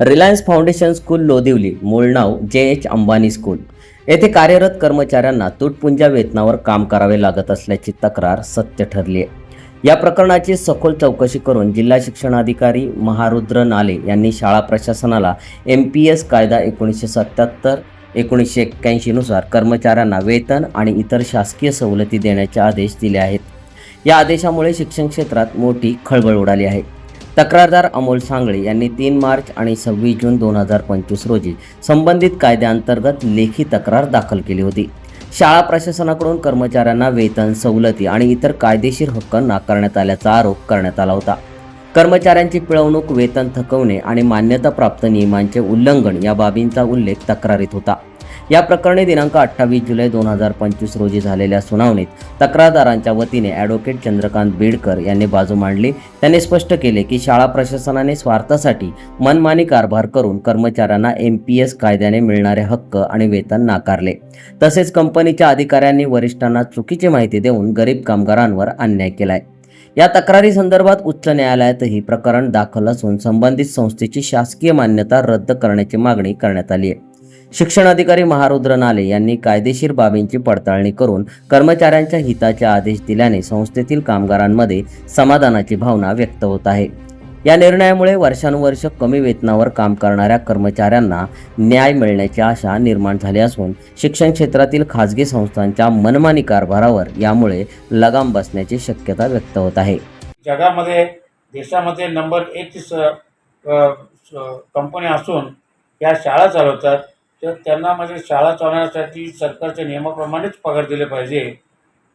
Reliance foundation school लोदिवली मूळ नाव जे H Ambani school. येथे कार्यरत कर्मचाऱ्यांना तुटपुंजा वेतनावर काम करावे लागत असल्याची तक्रार सत्य ठरली आहे या प्रकरणाची सखोल चौकशी करून जिल्हा शिक्षणाधिकारी महारुद्र नाले यांनी शाळा प्रशासनाला एम पी एस कायदा एकोणीसशे सत्याहत्तर एकोणीसशे एक्क्याऐंशीनुसार कर्मचाऱ्यांना वेतन आणि इतर शासकीय सवलती देण्याचे आदेश दिले आहेत. या आदेशामुळे शिक्षण क्षेत्रात मोठी खळबळ उडाली आहे. तक्रारदार अमोल सांगळे यांनी तीन मार्च आणि सव्वीस जून दोन हजार पंचवीस रोजी संबंधित कायद्याअंतर्गत लेखी तक्रार दाखल केली होती. शाळा प्रशासनाकडून कर्मचाऱ्यांना वेतन सवलती आणि इतर कायदेशीर हक्क नाकारण्यात आल्याचा आरोप करण्यात आला होता. कर्मचाऱ्यांची पिळवणूक वेतन थकवणे आणि मान्यताप्राप्त नियमांचे उल्लंघन या बाबींचा उल्लेख तक्रारीत होता. या प्रकरणी दिनांक अठ्ठावीस जुलै दोन हजार पंचवीस रोजी झालेल्या सुनावणीत तक्रारदारांच्या वतीने ॲडव्होकेट चंद्रकांत बेडकर यांनी बाजू मांडली. त्यांनी स्पष्ट केले की शाळा प्रशासनाने स्वार्थासाठी मनमानी कारभार करून कर्मचाऱ्यांना एम पी एस कायद्याने मिळणारे हक्क आणि वेतन नाकारले. तसेच कंपनीच्या अधिकाऱ्यांनी वरिष्ठांना चुकीची माहिती देऊन गरीब कामगारांवर अन्याय केलाय. या तक्रारी संदर्भात उच्च न्यायालयातही प्रकरण दाखल असून संबंधित संस्थेची शासकीय मान्यता रद्द करण्याची मागणी करण्यात आली आहे. शिक्षण अधिकारी महारुद्र नाले यांनी कायदेशीर बाबींची पडताळणी करून कर्मचाऱ्यांच्या हिताचे आदेश दिल्याने संस्थेतील कामगारांमध्ये समाधानाची भावना व्यक्त होत आहे. या निर्णयामुळे वर्षानुवर्ष कमी वेतनावर काम करणाऱ्या कर्मचाऱ्यांना न्याय मिळण्याची आशा निर्माण झाली असून शिक्षण क्षेत्रातील खाजगी संस्थांच्या मनमानी कारभारावर यामुळे लगाम बसण्याची शक्यता व्यक्त होत आहे. जगामध्ये देशामध्ये नंबर एकची कंपनी असून या शाळा चालवतात. तर त्यांना म्हणजे शाळा चालवण्यासाठी सरकारच्या नियमाप्रमाणेच पगार दिले पाहिजे.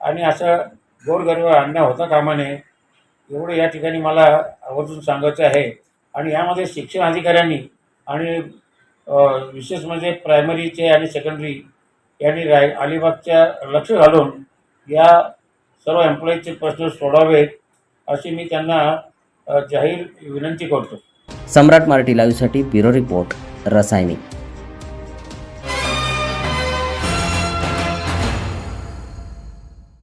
आणि असं गोरगरीब अन्याय होता कामा नये एवढं या ठिकाणी मला आवर्जून सांगायचं आहे. आणि यामध्ये शिक्षण अधिकाऱ्यांनी आणि विशेष म्हणजे प्रायमरीचे आणि सेकंडरी यांनी राय अलिबागच्या लक्ष घालून या सर्व एम्प्लॉईजचे प्रश्न सोडावेत अशी मी त्यांना जाहीर विनंती करतो. सम्राट मराठी लाईव्हसाठी ब्युरो रिपोर्ट रसायनी.